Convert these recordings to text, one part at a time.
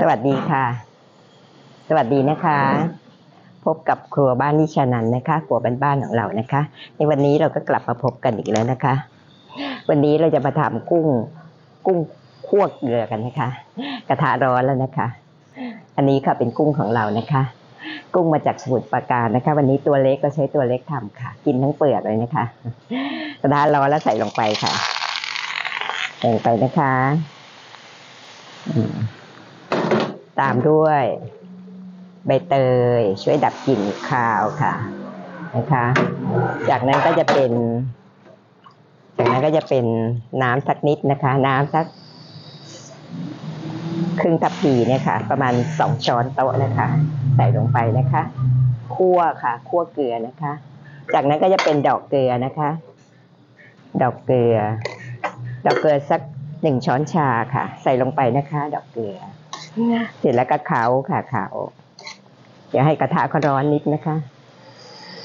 สวัสดีค่ะ สวัสดีนะคะ พบกับครัวบ้านนิชานันนะคะครัวบ้านๆของเรานะคะ ในวันนี้เราก็กลับมาพบกันอีกแล้วนะคะ วันนี้เราจะมาทำกุ้ง กุ้งคั่วเกลือกันนะคะ กระทะร้อนแล้วนะคะ อันนี้ค่ะเป็นกุ้งของเรานะคะ กุ้งมาจากสมุทรปราการนะคะ วันนี้ตัวเล็กก็ใช้ตัวเล็กทำค่ะ กินทั้งเปลือกเลยนะคะ กระทะร้อนแล้วใส่ลงไปค่ะใส่ลงไปนะคะ อืม ตามด้วย ใบเตย ช่วยดับกลิ่นคาวค่ะนะคะจากนั้นก็จะเป็น จากนั้นก็จะเป็นน้ำสักนิดนะคะ น้ำสักครึ่งทัพพีเนี่ยค่ะ ประมาณสองช้อนโต๊ะนะคะ ใส่ลงไปนะคะคั่วค่ะคั่วเกลือนะคะ จากนั้นก็จะเป็นดอกเกลือนะคะ ดอกเกลือ ดอกเกลือสักหนึ่งช้อนชาค่ะ ใส่ลงไปนะคะ ดอกเกลือ เสร็จแล้วก็เขาค่ะเขาอย่าให้กระทะเขาร้อนนิดนะคะ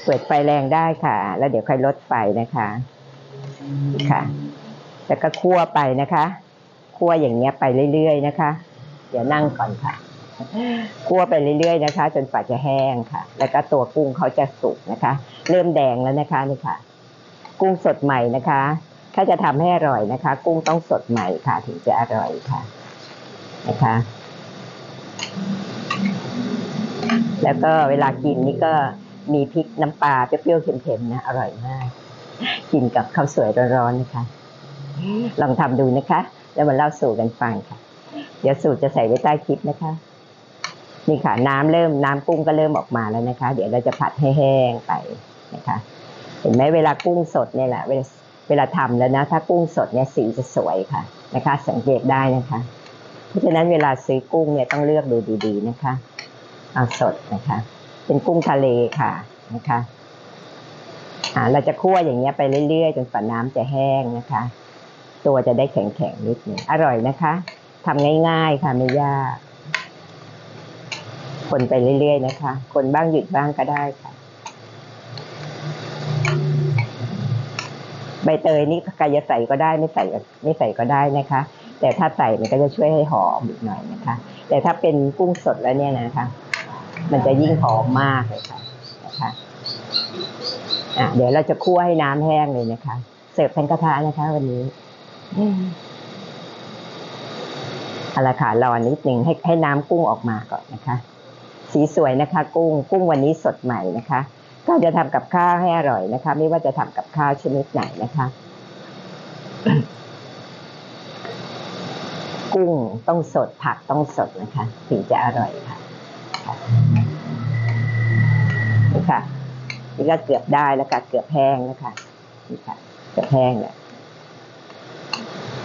เปิดไฟแรงได้ค่ะ แล้วเดี๋ยวค่อยลดไฟนะคะค่ะ แล้วก็คั่วไปนะคะ คั่วอย่างเงี้ยไปเรื่อยๆนะคะ เดี๋ยวนั่งก่อนค่ะคั่วไปเรื่อยๆนะคะ จนกว่าจะแห้งค่ะ แล้วก็ตัวกุ้งเขาจะสุกนะคะ เริ่มแดงแล้วนะคะนี่ค่ะ กุ้งสดใหม่นะคะ ถ้าจะทำให้อร่อยนะคะ กุ้งต้องสดใหม่ค่ะ ถึงจะอร่อยค่ะ นะคะ แล้วก็เวลากินนี่ก็มีพริกน้ำปลาเปรี้ยวๆเค็มๆนะอร่อยมาก กินกับข้าวสวยร้อนๆนะคะ ลองทำดูนะคะ แล้วมาเล่าสู่กันฟังค่ะ เดี๋ยวสูตรจะใส่ไว้ใต้คลิปนะคะนี่ค่ะน้ำเริ่มน้ำกุ้งก็เริ่มออกมาแล้วนะคะ เดี๋ยวเราจะผัดให้แห้งไปนะคะ เห็นไหมเวลากุ้งสดเนี่ยแหละเวลาเวลาทำแล้วนะ ถ้ากุ้งสดเนี่ยสีจะสวยค่ะนะคะ สังเกตได้นะคะ เพราะฉะนั้นเวลาซื้อกุ้งเนี่ยต้องเลือกดูดีๆนะคะ เอาสดนะคะ เป็นกุ้งทะเลค่ะนะคะอ่าเราจะคั่วอย่างเงี้ยไปเรื่อยๆจนฝาน้ำจะแห้งนะคะ ตัวจะได้แข็งๆนิดนึงอร่อยนะคะทำง่ายๆค่ะไม่ยาก คนไปเรื่อยๆนะคะ คนบ้างหยุดบ้างก็ได้ค่ะ ใบเตยนี่ใครจะใส่ก็ได้ไม่ใส่ก็ไม่ใส่ก็ได้นะคะ แต่ถ้าใส่มันก็จะช่วยให้หอมอีกหน่อยนะคะ แต่ถ้าเป็นกุ้งสดแล้วเนี่ยนะคะ มันจะยิ่งหอมมากเลยค่ะนะคะอะเดี๋ยวเราจะคั่วให้น้ำแห้งเลยนะคะ เสิร์ฟทั้งกระทะนะคะ วันนี้เอาละค่ะรอนิดหนึ่งให้ให้น้ำกุ้งออกมาก่อนนะคะ สีสวยนะคะ กุ้งกุ้งวันนี้สดใหม่นะคะ ก็จะทำกับข้าวให้อร่อยนะคะ ไม่ว่าจะทำกับข้าวชนิดไหนนะคะ กุ้งต้องสดผักต้องสดนะคะ ถึงจะอร่อยค่ะ ค่ะ นี่ก็เกือบได้แล้วค่ะเกือบแห้งนะคะนี่ค่ะเกือบแห้งแล้ว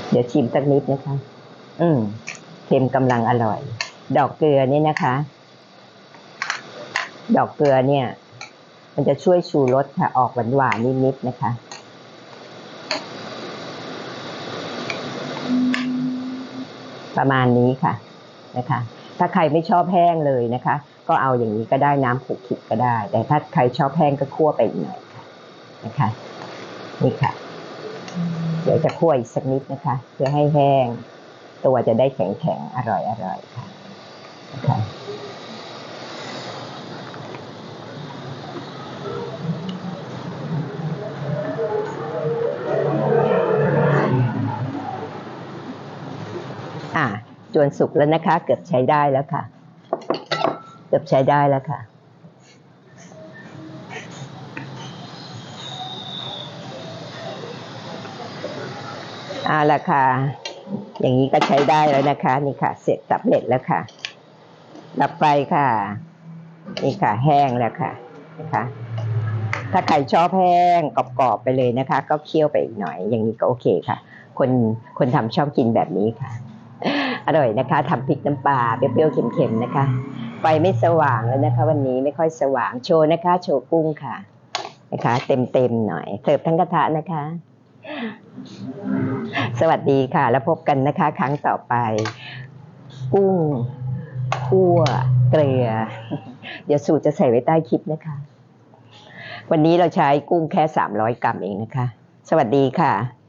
เดี๋ยวชิมสักนิดนะคะ อืมเค็มกำลังอร่อย ดอกเกลือนี่นะคะ ดอกเกลือเนี่ย มันจะช่วยชูรสค่ะ ออกหวานๆนิดๆนะคะ ประมาณนี้ค่ะนะคะ ถ้าใครไม่ชอบแห้งเลยนะคะ ก็เอาอย่างนี้ก็ได้น้ำขุกขลิกก็ได้ แต่ถ้าใครชอบแห้งก็คั่วไปอีกหน่อยค่ะนะคะนี่ค่ะ เดี๋ยวจะคั่วอีกสักนิดนะคะ เพื่อให้แห้ง ตัวจะได้แข็งๆอร่อยๆค่ะนะคะ อ่า จวนสุกแล้วนะคะ เกือบใช้ได้แล้วค่ะ เกือบใช้ได้แล้วค่ะ เอาละค่ะ อย่างนี้ก็ใช้ได้แล้วนะคะ นี่ค่ะ เสร็จสำเร็จแล้วค่ะดับไฟค่ะ นี่ค่ะ แห้งแล้วค่ะนะคะถ้าใครชอบแห้งกรอบๆไปเลยนะคะ ก็เคี่ยวไปอีกหน่อย อย่างนี้ก็โอเคค่ะ คนคนทำชอบกินแบบนี้ค่ะ อร่อยนะคะทำพริกน้ำปลาเปรี้ยวๆเค็มๆนะคะไฟไม่สว่างแล้วนะคะ วันนี้ไม่ค่อยสว่างโชว์นะคะ โชว์กุ้งค่ะ นะคะ เต็มๆหน่อย เสิร์ฟทั้งกระทะนะคะ สวัสดีค่ะ แล้วพบกันนะคะ ครั้งต่อไป กุ้งคั่วเกลือ เดี๋ยวสูตรจะใส่ไว้ใต้คลิปนะคะ วันนี้เราใช้กุ้งแค่300กรัมเองนะคะ สวัสดีค่ะ